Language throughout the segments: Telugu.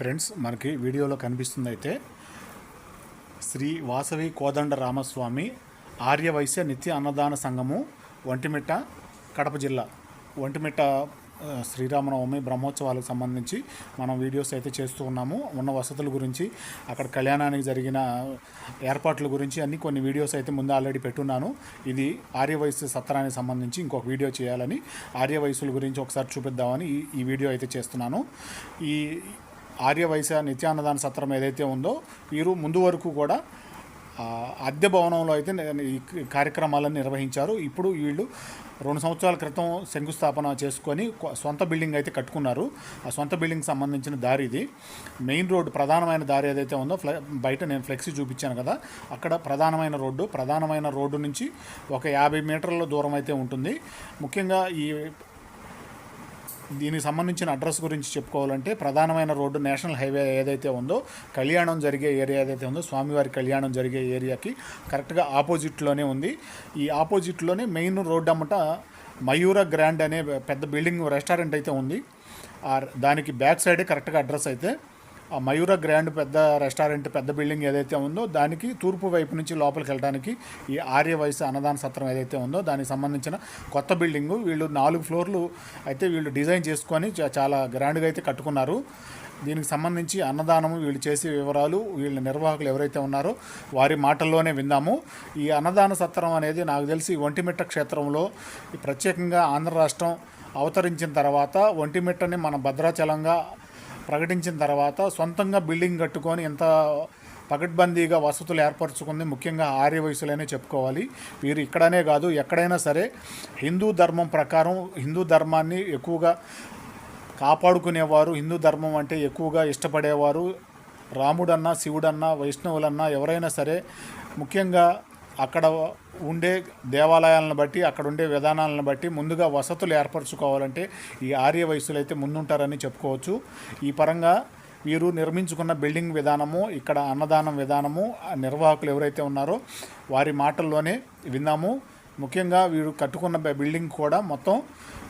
ఫ్రెండ్స్ మనకి వీడియోలో కనిపిస్తుంది అయితే శ్రీ వాసవి కోదండ రామస్వామి ఆర్యవైశ్య నిత్య అన్నదాన సంఘము ఒంటిమిట్ట కడప జిల్లా. ఒంటిమిట్ట శ్రీరామనవమి బ్రహ్మోత్సవాలకు సంబంధించి మనం వీడియోస్ అయితే చేస్తూ ఉన్నాము. ఉన్న వసతుల గురించి అక్కడ కళ్యాణానికి జరిగిన ఏర్పాట్ల గురించి అన్ని కొన్ని వీడియోస్ అయితే ముందు ఆల్రెడీ పెట్టున్నాను. ఇది ఆర్యవైశ్య సత్రానికి సంబంధించి ఇంకొక వీడియో చేయాలని ఆర్యవయస్సుల గురించి ఒకసారి చూపిద్దామని ఈ వీడియో అయితే చేస్తున్నాను. ఈ ఆర్యవైశ్య నిత్యాన్నదాన సత్రం ఏదైతే ఉందో వీరు ముందు వరకు కూడా అద్దె భవనంలో అయితే ఈ కార్యక్రమాలను నిర్వహించారు. ఇప్పుడు వీళ్ళు రెండు సంవత్సరాల క్రితం శంకుస్థాపన చేసుకొని సొంత బిల్డింగ్ అయితే కట్టుకున్నారు. ఆ సొంత బిల్డింగ్ సంబంధించిన దారి ఇది. మెయిన్ రోడ్డు ప్రధానమైన దారి ఏదైతే ఉందో ఫ్లె బయట నేను ఫ్లెక్సీ చూపించాను కదా అక్కడ ప్రధానమైన రోడ్డు ప్రధానమైన రోడ్డు నుంచి ఒక యాభై మీటర్ల దూరం అయితే ఉంటుంది. ముఖ్యంగా ఈ దీనికి సంబంధించిన అడ్రస్ గురించి చెప్పుకోవాలంటే ప్రధానమైన రోడ్డు నేషనల్ హైవే ఏదైతే ఉందో కళ్యాణం జరిగే ఏరియా ఏదైతే ఉందో స్వామివారి కళ్యాణం జరిగే ఏరియాకి కరెక్ట్గా ఆపోజిట్లోనే ఉంది. ఈ ఆపోజిట్లోనే మెయిన్ రోడ్డు అమ్మట మయూర గ్రాండ్ అనే పెద్ద బిల్డింగ్ రెస్టారెంట్ అయితే ఉంది. దానికి బ్యాక్ సైడే కరెక్ట్గా అడ్రస్ అయితే మయూర గ్రాండ్ పెద్ద రెస్టారెంట్ పెద్ద బిల్డింగ్ ఏదైతే ఉందో దానికి తూర్పు వైపు నుంచి లోపలికి వెళ్ళడానికి ఈ ఆర్య వయసు అన్నదాన సత్రం ఏదైతే ఉందో దానికి సంబంధించిన కొత్త బిల్డింగు. వీళ్ళు నాలుగు ఫ్లోర్లు అయితే వీళ్ళు డిజైన్ చేసుకొని చా- చాలా గ్రాండ్గా అయితే కట్టుకున్నారు. దీనికి సంబంధించి అన్నదానము వీళ్ళు చేసే వివరాలు వీళ్ళ నిర్వాహకులు ఎవరైతే ఉన్నారో వారి మాటల్లోనే విందాము. ఈ అన్నదాన సత్రం అనేది నాకు తెలిసి ఒంటిమిట్ట క్షేత్రంలో ప్రత్యేకంగా ఆంధ్ర రాష్ట్రం అవతరించిన తర్వాత ఒంటిమిట్టని మన భద్రాచలంగా ప్రకటించిన తర్వాత సొంతంగా బిల్డింగ్ కట్టుకొని ఎంత పకడ్బందీగా వసతులు ఏర్పరచుకుంది ముఖ్యంగా ఆర్య వయసులనే చెప్పుకోవాలి. వీరు ఇక్కడనే కాదు ఎక్కడైనా సరే హిందూ ధర్మం ప్రకారం హిందూ ధర్మాన్ని ఎక్కువగా కాపాడుకునేవారు. హిందూ ధర్మం అంటే ఎక్కువగా ఇష్టపడేవారు. రాముడన్నా శివుడన్నా వైష్ణవులన్నా ఎవరైనా సరే ముఖ్యంగా అక్కడ ఉండే దేవాలయాలను బట్టి అక్కడ ఉండే విధానాలను బట్టి ముందుగా వసతులు ఏర్పరచుకోవాలంటే ఈ ఆర్య వయసులు అయితే ముందుంటారని చెప్పుకోవచ్చు. ఈ పరంగా వీరు నిర్మించుకున్న బిల్డింగ్ విధానము ఇక్కడ అన్నదానం విధానము నిర్వాహకులు ఎవరైతే ఉన్నారో వారి మాటల్లోనే విన్నాము. ముఖ్యంగా వీరు కట్టుకున్న బిల్డింగ్ కూడా మొత్తం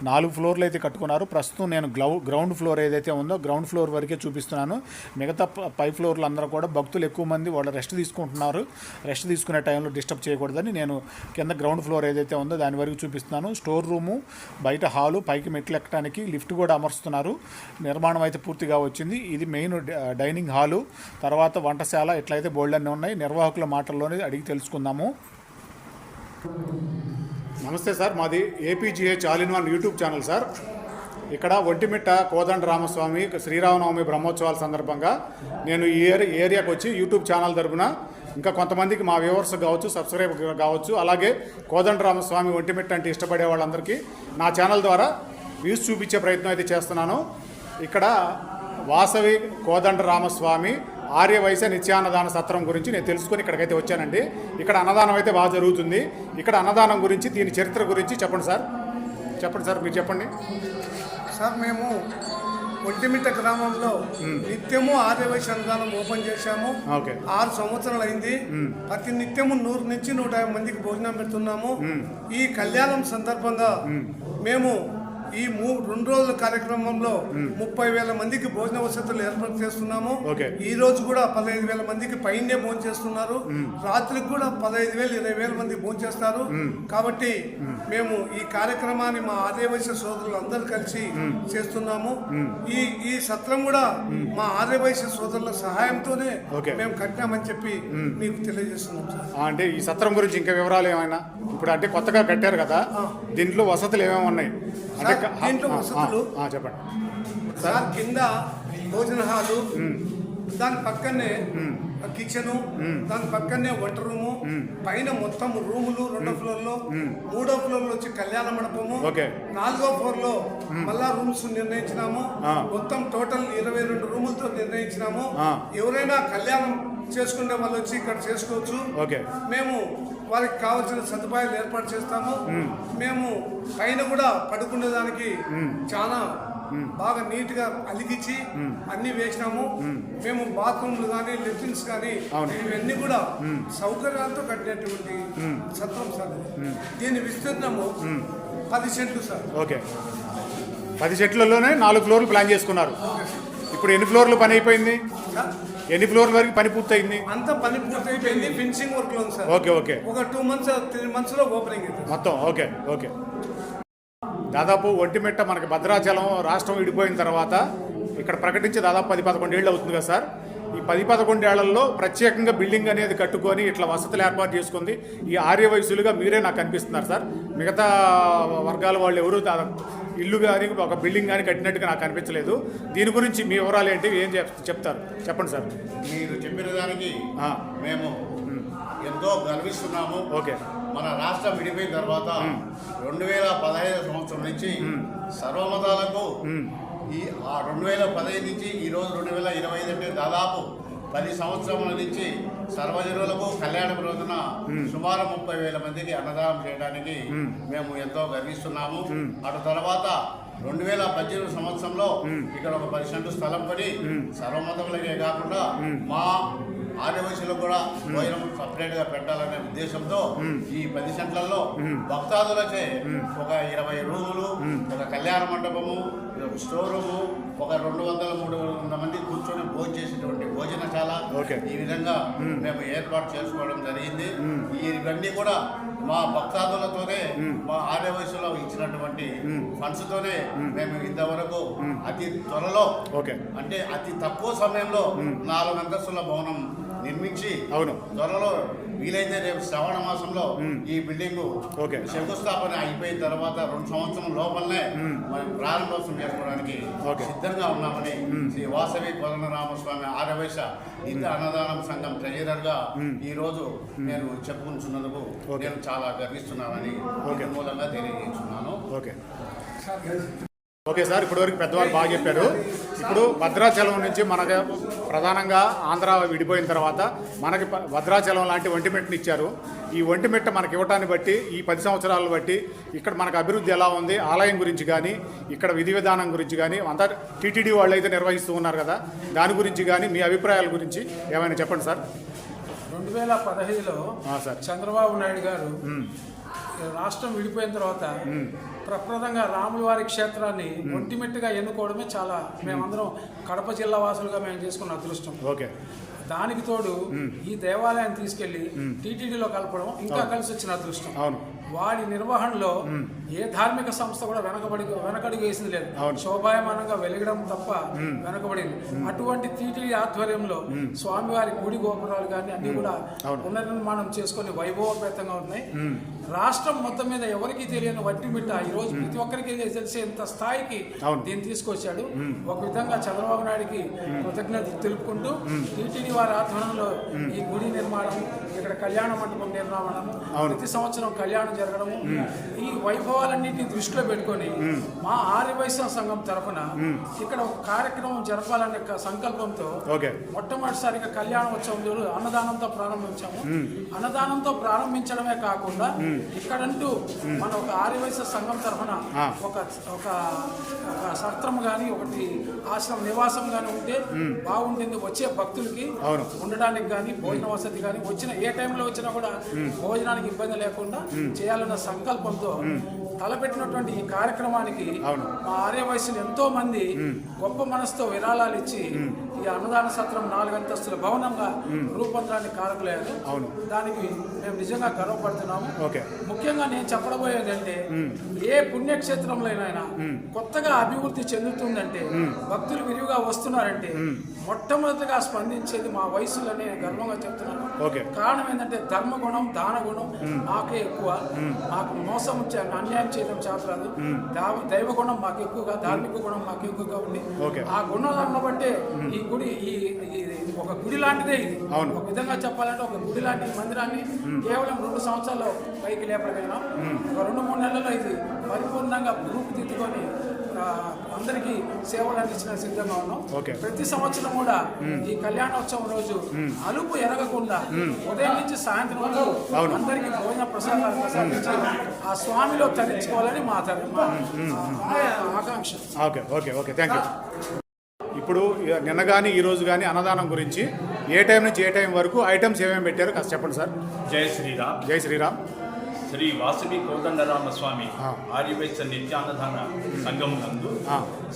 నాలుగు ఫ్లోర్లు అయితే కట్టుకున్నారు. ప్రస్తుతం నేను గ్లౌ గ్రౌండ్ ఫ్లోర్ ఏదైతే ఉందో గ్రౌండ్ ఫ్లోర్ వరకే చూపిస్తున్నాను. మిగతా పై ఫ్లోర్లు అందరూ కూడా భక్తులు ఎక్కువ మంది వాళ్ళు రెస్ట్ తీసుకుంటున్నారు. రెస్ట్ తీసుకునే టైంలో డిస్టర్బ్ చేయకూడదని నేను కింద గ్రౌండ్ ఫ్లోర్ ఏదైతే ఉందో దాని వరకు చూపిస్తున్నాను. స్టోర్ రూము బయట హాలు పైకి మెట్లు ఎక్కడానికి లిఫ్ట్ కూడా అమరుస్తున్నారు. నిర్మాణం అయితే పూర్తిగా వచ్చింది. ఇది మెయిన్ డైనింగ్ హాలు. తర్వాత వంటశాల ఎట్లయితే బోల్డ్ అన్నీ ఉన్నాయి నిర్వాహకుల మాటల్లోనే అడిగి తెలుసుకుందాము. నమస్తే సార్ మాది APGH all in one YouTube channel sir. ఇక్కడ ఒంటిమిట్ట కోదండ రామస్వామి శ్రీరామనవమి బ్రహ్మోత్సవాల సందర్భంగా నేను ఈ ఏరియా ఏరియాకి వచ్చి యూట్యూబ్ ఛానల్ తరపున ఇంకా కొంతమందికి మా వ్యూవర్స్ కావచ్చు సబ్స్క్రైబ్ కావచ్చు అలాగే కోదండ రామస్వామి ఒంటిమిట్ట అంటే ఇష్టపడే వాళ్ళందరికీ నా ఛానల్ ద్వారా వ్యూస్ చూపించే ప్రయత్నం అయితే చేస్తున్నాను. ఇక్కడ వాసవి కోదండ రామస్వామి ఆర్య వైశ్య నిత్యాన్నదాన సత్రం గురించి నేను తెలుసుకొని ఇక్కడికైతే వచ్చానండి. ఇక్కడ అన్నదానం అయితే బాగా జరుగుతుంది. ఇక్కడ అన్నదానం గురించి దీని చరిత్ర గురించి చెప్పండి సార్. చెప్పండి సార్ మీరు చెప్పండి. సార్ మేము ఒంటిమిట్ట గ్రామంలో నిత్యము ఆర్యవైశ్య అన్నదానం ఓపెన్ చేశాము. ఓకే. ఆరు సంవత్సరాలు అయింది. ప్రతి నిత్యము నూరు నుంచి నూట యాభై మందికి భోజనం పెడుతున్నాము. ఈ కళ్యాణం సందర్భంగా మేము ఈ రెండు రోజుల కార్యక్రమంలో ముప్పై వేల మందికి భోజన వసతులు ఏర్పాటు చేస్తున్నాము. ఈ రోజు కూడా పదహైదు వేల మందికి పైనే భోజనం చేస్తున్నారు. రాత్రికి కూడా పదహైదు వేలు ఇరవై వేల మంది భోజనం చేస్తారు. కాబట్టి మేము. ఈ కార్యక్రమాన్ని మా ఆర్యవైశ్య సోదరులు అందరూ కలిసి చేస్తున్నాము. ఈ ఈ సత్రం కూడా మా ఆర్యవైశ్య సోదరుల సహాయంతోనే. మేము కట్టామని చెప్పి మీకు తెలియజేస్తున్నాం అంటే ఈ సత్రం గురించి ఇంకా వివరాలు ఏమైనా? ఇప్పుడు అంటే కొత్తగా కట్టారు కదా. దీంట్లో వసతులు ఏమేమి ఉన్నాయి? అంటే దీంట్లో వసతులు? చెప్పండి. సార్ కింద భోజన హాలు దాని పక్కనే కిచెను దాని పక్కనే వంట రూము పైన మొత్తం రూములు రెండో ఫ్లోర్లో మూడో ఫ్లోర్లో వచ్చి కళ్యాణ మండపము. ఓకే. నాలుగో ఫ్లోర్లో మళ్ళా రూమ్స్ నిర్ణయించినాము. మొత్తం టోటల్ ఇరవై రెండు రూములతో నిర్ణయించినాము. ఎవరైనా కళ్యాణం చేసుకునే వాళ్ళు వచ్చి ఇక్కడ చేసుకోవచ్చు. ఓకే. మేము వారికి కావాల్సిన సదుపాయాలు ఏర్పాటు చేస్తాము. మేము. పైన కూడా పడుకునే దానికి చాలా బాగా నీట్గా అలిగించి అన్ని వేసినాము. మేము. బాత్రూమ్లు కానీ లెట్రిన్స్ కానీ. ఇవన్నీ కూడా సౌకర్యాలతో కట్టినటువంటి సత్రం సార్. దీని విస్తీర్ణము పది సెంట్లు సార్. ఓకే. పది చెట్లలోనే నాలుగు ఫ్లోర్లు ప్లాన్ చేసుకున్నారు. ఇప్పుడు ఎన్ని ఫ్లోర్లు పని అయిపోయింది? ఎన్ని ఫ్లోర్ల వరకు పని పూర్తయింది? అంతా పని పూర్తయిపోయింది ఫినిషింగ్ వర్క్లో ఉంది సార్. Okay okay. ఒక టూ మంత్స్ త్రీ మంత్స్లో ఓపెనింగ్ మొత్తం ఓకే ఓకే. దాదాపు ఒంటిమిట్ట మనకి భద్రాచలం రాష్ట్రం విడిపోయిన తర్వాత ఇక్కడ ప్రకటించి దాదాపు పది పదకొండేళ్ళు అవుతుంది కదా సార్. ఈ పది పదకొండేళ్ళలో ప్రత్యేకంగా బిల్డింగ్ అనేది కట్టుకొని ఇట్లా వసతులు ఏర్పాటు చేసుకుంది. ఈ ఆర్య వయసులుగా మీరే నాకు కనిపిస్తున్నారు సార్. మిగతా వర్గాల వాళ్ళు ఎవరు ఇల్లు కానీ ఒక బిల్డింగ్ కానీ కట్టినట్టుగా నాకు కనిపించలేదు దీని గురించి మీ వివరాలు ఏంటి ఏం చెప్- చెప్తారు? చెప్పండి సార్. మీరు చెప్పిన దానికి మేము ఎంతో గర్విస్తున్నాము. ఓకే. మన రాష్ట్రం విడిపోయిన తర్వాత రెండు వేల పదహైదు సంవత్సరం నుంచి సర్వమతాలకు ఈ ఆ రెండు వేల పదహైదు నుంచి ఈ రోజు రెండు వేల ఇరవై ఐదు అంటే దాదాపు పది సంవత్సరముల నుంచి సర్వజనులకు కళ్యాణ రోజున సుమారు ముప్పై వేల మందికి అన్నదానం చేయడానికి మేము. ఎంతో గర్విస్తున్నాము. అటు తర్వాత రెండు వేల పద్దెనిమిది సంవత్సరంలో ఇక్కడ ఒక పది సెంటు స్థలం కొని సర్వమతములకే కాకుండా మా ఆదివాసీలకు కూడా భోజనం సపరేట్గా పెట్టాలనే ఉద్దేశంతో ఈ పది సెంట్లలో భక్తాదులచే ఒక ఇరవై రూములు ఒక కళ్యాణ మండపము ఒక స్టోర్ రూము ఒక రెండు వందల మూడు వందల మంది కూర్చొని భోజనం చేసేటువంటి భోజనశాల. ఈ విధంగా మేము. ఏర్పాటు చేసుకోవడం జరిగింది. ఇవన్నీ కూడా మా భక్తాదులతోనే మా ఆర్య వయసులో ఇచ్చినటువంటి ఫండ్స్ తోనే మేము. ఇంతవరకు అతి త్వరలో అంటే అతి తక్కువ సమయంలో నాలుగు అంతస్తుల భవనం నిర్మించి అవును. త్వరలో వీలైతే రేపు శ్రవణ మాసంలో ఈ బిల్డింగ్ ఓకే. శంకుస్థాపన అయిపోయిన తర్వాత రెండు సంవత్సరం లోపలనే మనం ప్రారంభోత్సవం చేసుకోవడానికి. సిద్ధంగా ఉన్నామని శ్రీ వాసవి కోదండరామస్వామి ఆరవేశ ఇంత అన్నదానం సంఘం ట్రెజరర్గా ఈ రోజు నేను చెప్పుకుంటున్నందుకు ఓకే. నేను చాలా గర్విస్తున్నానని మూలంగా తెలియజేస్తున్నాను. ఓకే. ఓకే సార్ ఇప్పటివరకు పెద్దవాళ్ళు బాగా చెప్పారు. ఇప్పుడు భద్రాచలం నుంచి మనకు ప్రధానంగా ఆంధ్ర విడిపోయిన తర్వాత మనకి భద్రాచలం లాంటి ఒంటిమిట్టని ఇచ్చారు. ఈ ఒంటిమిట్ట మనకి ఇవ్వటాన్ని బట్టి ఈ పది సంవత్సరాలు బట్టి ఇక్కడ మనకు అభివృద్ధి ఎలా ఉంది ఆలయం గురించి కానీ ఇక్కడ విధి విధానం గురించి కానీ అంతా టీటీడీ వాళ్ళు అయితే నిర్వహిస్తూ ఉన్నారు కదా. దాని గురించి కానీ మీ అభిప్రాయాల గురించి ఏమైనా చెప్పండి సార్? రెండు వేల పదహైదులో చంద్రబాబు నాయుడు గారు రాష్ట్రం విడిపోయిన తర్వాత ప్రప్రదంగా రాముల వారి క్షేత్రాన్ని ఒంటిమిట్టుగా ఎన్నుకోవడమే చాలా మేమందరం కడప జిల్లా వాసులుగా మేము చేసుకున్న అదృష్టం. ఓకే. దానికి తోడు ఈ దేవాలయాన్ని తీసుకెళ్ళి టీటీడీలో కలపడం ఇంకా కలిసి వచ్చిన అదృష్టం. అవును. వాడి నిర్వహణలో ఏ ధార్మిక సంస్థ కూడా వెనకబడి వెనకడుగు వేసింది లేదు. శోభాయమానంగా వెలగడం తప్ప వెనకబడింది. అటువంటి టీటీడీ ఆధ్వర్యంలో స్వామివారి గుడి గోపురాలు కానీ అన్ని కూడా. పునర్నిర్మాణం చేసుకొని వైభవపేతంగా ఉన్నాయి. రాష్ట్రం మొత్తం మీద ఎవరికి తెలియని వడ్డీ మిట్ట ఈ రోజు ప్రతి ఒక్కరికి తెలిసేంత స్థాయికి అవును. దీన్ని తీసుకొచ్చాడు. ఒక విధంగా చంద్రబాబు నాయుడికి కృతజ్ఞతలు తెలుపుకుంటూ టీటీడీ వారి ఆధ్వర్యంలో ఈ గుడి నిర్మాణం ఇక్కడ కళ్యాణ మండపం నిర్మాణం. ప్రతి సంవత్సరం కళ్యాణం జరగడము. ఈ వైభవాలన్నింటినీ దృష్టిలో పెట్టుకొని మా ఆర్య వైశ్య సంఘం తరఫున ఇక్కడ ఒక కార్యక్రమం జరపాలనే సంకల్పంతో మొట్టమొదటిసారిగా కళ్యాణోత్సవం రోజు అన్నదానంతో ప్రారంభించాము. అన్నదానంతో ప్రారంభించడమే కాకుండా ఇక్కడంటూ మన ఒక ఆర్యవైశ్య సంఘం తరఫున. ఒక ఒక సత్రం కానీ ఒకటి ఆశ్రమం నివాసం కానీ ఉంటే బాగుంటుంది. వచ్చే భక్తులకి. ఉండడానికి కానీ భోజన వసతి కానీ వచ్చిన ఏ టైంలో వచ్చినా కూడా భోజనానికి ఇబ్బంది లేకుండా చేయాలన్న సంకల్పంతో తలపెట్టినటువంటి ఈ కార్యక్రమానికి. మా ఆర్యవయసులు ఎంతో మంది గొప్ప మనసుతో విరాళాలు ఇచ్చి ఈ అన్నదాన సత్రం నాలుగు అంతస్తుల భవనంగా రూపొందడానికి కారకులయ్యారు అవును. దానికి మేము నిజంగా గర్వపడుతున్నాము ముఖ్యంగా నేను చెప్పడబోయేది అంటే ఏ పుణ్యక్షేత్రంలోనైనా కొత్తగా అభివృద్ధి చెందుతుందంటే భక్తులు విరివిగా వస్తున్నారంటే మొట్టమొదటిగా స్పందించేది మా వయసులోనే గర్వంగా చెప్తున్నాను ఓకే. కారణం ఏంటంటే ధర్మగుణం దాన గుణం మాకే ఎక్కువ. మాకు మోసం చే- అన్యాయం చేయడం చేతరాదు దైవ గుణం మాకు ఎక్కువగా ధార్మిక గుణం మాకు ఎక్కువగా ఉంది. ఆ గుణాలను బట్టే ఈ గుడి ఈ ఒక గుడి లాంటిదే ఇది. ఒక విధంగా చెప్పాలంటే ఒక గుడి లాంటి మందిరాన్ని కేవలం రెండు సంవత్సరాల్లో పైకి లేపగలిగినాం ఒక రెండు మూడు నెలల్లో ఇది పరిపూర్ణంగా రూపుదిద్దుకొని అందరికీ సేవలు అందించిన సిద్ధంగా ఉన్నాం. ఓకే. ప్రతి సంవత్సరం కూడా ఈ కళ్యాణోత్సవం రోజు అలుపు ఎరగకుండా ఉదయం నుంచి సాయంత్రం వరకు అవును. అందరికీ భోజన ప్రసాదాలు ప్రసాదించి ఆ స్వామిలో తరించుకోవాలని మా ఆకాంక్ష. Okay okay okay. Thank you ఇప్పుడు నిన్న కానీ ఈ రోజు కానీ అన్నదానం గురించి ఏ టైం నుంచి ఏ టైం వరకు ఐటమ్స్ ఏమేమి పెట్టారో కాస్త చెప్పండి సార్. జై శ్రీరామ్. జై శ్రీరామ్. శ్రీ వాసవి కోదండరామస్వామి. ఆర్యవైశ్య నిత్యాన్నదాన సంఘం నందు.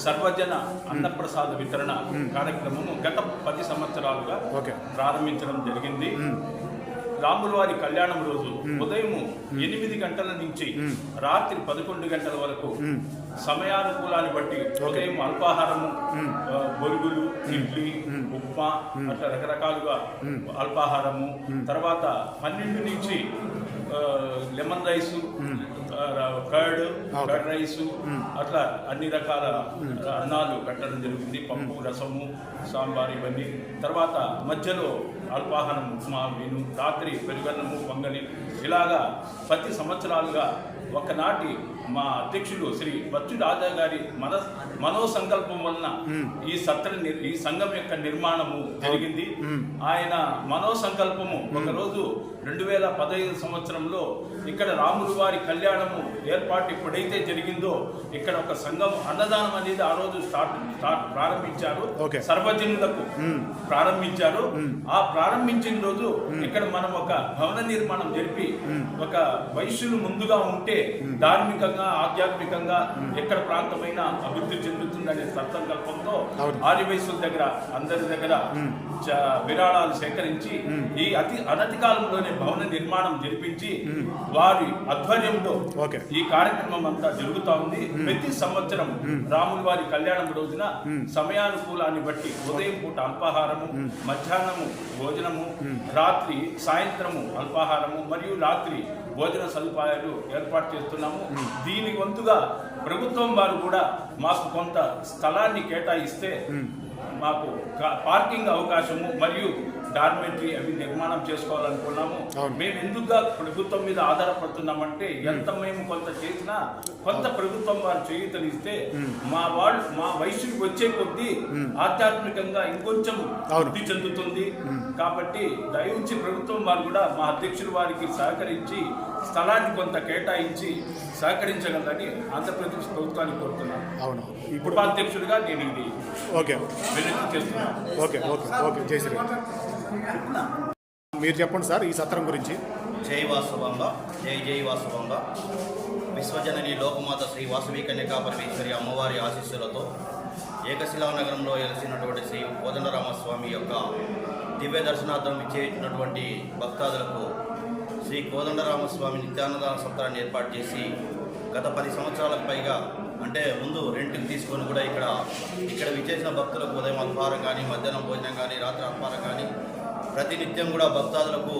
సర్వజన అన్నప్రసాద వితరణ కార్యక్రమము గత పది సంవత్సరాలుగా. ప్రారంభించడం జరిగింది. రాముల వారి కళ్యాణం రోజు ఉదయం ఎనిమిది గంటల నుంచి రాత్రి పదకొండు గంటల వరకు సమయానుకూలాన్ని బట్టి ఉదయం అల్పాహారము బొరుగులు ఇడ్లీ ఉప్మా అట్లా రకరకాలుగా అల్పాహారము తర్వాత పన్నెండు నుంచి lemon rice curd curd rice అట్లా అన్ని రకాల అన్నాలు కట్టడం జరుగుతుంది పప్పు రసము సాంబార్ ఇవన్నీ. తర్వాత మధ్యలో అల్పాహారం ఉప్మా విను రాత్రి పెరుగన్నము పొంగలి. ఇలాగా ప్రతి సంవత్సరాలుగా ఒకనాటి మా అధ్యక్షులు శ్రీ బచ్చు రాజా గారి మన మనోసంకల్పం వలన ఈ సత్ర ఈ సంఘం యొక్క నిర్మాణము జరిగింది. ఆయన మనోసంకల్పము ఒకరోజు రెండు వేల పదహైదు సంవత్సరంలో ఇక్కడ రాములు వారి కళ్యాణము ఏర్పాటు ఎప్పుడైతే జరిగిందో ఇక్కడ ఒక సంఘం అన్నదానం అనేది ఆ రోజు స్టార్ట్ స్టార్ట్ ప్రారంభించారు. సర్వజనులకు ప్రారంభించారు. ఆ ప్రారంభించిన రోజు ఇక్కడ మనం ఒక భవన నిర్మాణం జరిపి ఒక వైశ్యులు ముందుగా ఉంటే ధార్మికంగా ఆధ్యాత్మికంగా ఎక్కడ ప్రాంతమైన అభివృద్ధి చెందుతుందనే సత్సంకల్పంతో అవును. ఆర్య వయసుల దగ్గర అందరి దగ్గర విరాళాలు సేకరించి ఈ అతి అనతి కాలంలోనే భవన నిర్మాణం జరిపించి వారి ఆధ్వర్యంలో. ఈ కార్యక్రమం అంతా జరుగుతా ఉంది. ప్రతి సంవత్సరం రాముల వారి కళ్యాణం రోజున సమయానుకూలాన్ని బట్టి ఉదయం పూట అల్పాహారము మధ్యాహ్నము భోజనము రాత్రి సాయంత్రము అల్పాహారము మరియు రాత్రి భోజన సదుపాయాలు ఏర్పాటు చేస్తున్నాము. దీని వంతుగా ప్రభుత్వం వారు కూడా మాకు కొంత స్థలాన్ని కేటాయిస్తే మాకు పార్కింగ్ అవకాశము మరియు డార్మెంటరీ అవి నిర్మాణం చేసుకోవాలనుకున్నాము. మేము ఎందుకుగా ప్రభుత్వం మీద ఆధారపడుతున్నామంటే ఎంత మేము కొంత చేసినా కొంత ప్రభుత్వం వారు చేయూతనిస్తే మా వాళ్ళు మా వయసుకి వచ్చే కొద్దీ ఆధ్యాత్మికంగా ఇంకొంచెం. వృద్ధి చెందుతుంది. కాబట్టి దయించి ప్రభుత్వం వారు కూడా మా అధ్యక్షుల వారికి సహకరించి స్థలాన్ని కొంత కేటాయించి సహకరించగలరని ఆంధ్రప్రదేశ్ ప్రభుత్వాన్ని కోరుతున్నాను. అవును. ఇప్పుడు ఉపాధ్యక్షుడిగా నేను ఇది okay. Okay okay okay. Jayashree మీరు చెప్పండి సార్ ఈ సత్రం గురించి. జై వాసవంగా జై జై వాసవంగా విశ్వజనని లోకమాత శ్రీ వాసవి కన్యకా పరమేశ్వరి అమ్మవారి ఆశీస్సులతో ఏకశిలా నగరంలో వెలిసినటువంటి శ్రీ కోదండరామస్వామి యొక్క దివ్య దర్శనార్థం ఇచ్చేసినటువంటి భక్తాదులకు శ్రీ కోదండరామస్వామి నిత్యానంద సత్రాన్ని ఏర్పాటు చేసి గత పది సంవత్సరాలకు పైగా అంటే ముందు రెంట్కి తీసుకొని కూడా ఇక్కడ ఇక్కడ విచ్చేసిన భక్తులకు ఉదయం అల్పారం కానీ మధ్యాహ్నం భోజనం కానీ రాత్రి అల్పారం కానీ ప్రతినిత్యం కూడా భక్తాదులకు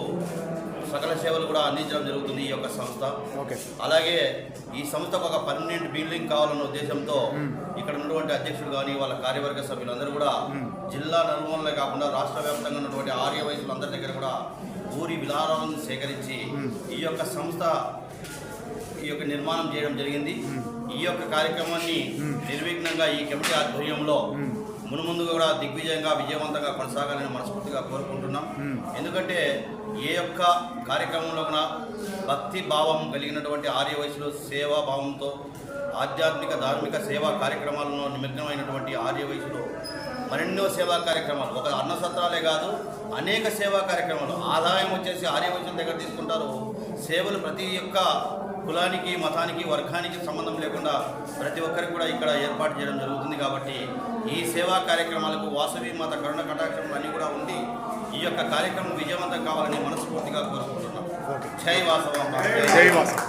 సకల సేవలు కూడా అందించడం జరుగుతుంది ఈ యొక్క సంస్థ. ఓకే. అలాగే ఈ సంస్థకు ఒక పర్మనెంట్ బిల్డింగ్ కావాలన్న ఉద్దేశంతో ఇక్కడ ఉన్నటువంటి అధ్యక్షుడు కానీ వాళ్ళ కార్యవర్గ సభ్యులందరూ కూడా జిల్లా నలుమూలలే కాకుండా రాష్ట్ర వ్యాప్తంగా ఉన్నటువంటి ఆర్య వయసులందరి దగ్గర కూడా ఊరి విలారాలను సేకరించి ఈ యొక్క సంస్థ ఈ యొక్క నిర్మాణం చేయడం జరిగింది. ఈ యొక్క కార్యక్రమాన్ని నిర్విఘ్నంగా ఈ కమిటీ ఆధ్వర్యంలో మునుముందుగా కూడా దిగ్విజయంగా విజయవంతంగా కొనసాగాలని మనస్ఫూర్తిగా కోరుకుంటున్నాం. ఎందుకంటే ఏ యొక్క కార్యక్రమంలో కూడా భక్తి భావం కలిగినటువంటి ఆర్య వయసులు సేవా భావంతో ఆధ్యాత్మిక ధార్మిక సేవా కార్యక్రమాలలో నిమగ్నమైనటువంటి ఆర్య వయసులో మరెన్నో సేవా కార్యక్రమాలు. ఒక అన్న సత్రాలే కాదు అనేక సేవా కార్యక్రమాలు. ఆదాయం వచ్చేసి ఆర్య వయసుల దగ్గర తీసుకుంటారు. సేవలు ప్రతి ఒక్క కులానికి మతానికి వర్గానికి సంబంధం లేకుండా ప్రతి ఒక్కరికి కూడా ఇక్కడ ఏర్పాటు చేయడం జరుగుతుంది కాబట్టి ఈ సేవా కార్యక్రమాలకు వాసవి మాత కరుణ కటాక్షం అన్నీ కూడా ఉంది ఈ యొక్క కార్యక్రమం విజయవంతం కావాలని మనస్ఫూర్తిగా కోరుకుంటున్నాం. జై వాసవ జై వాసం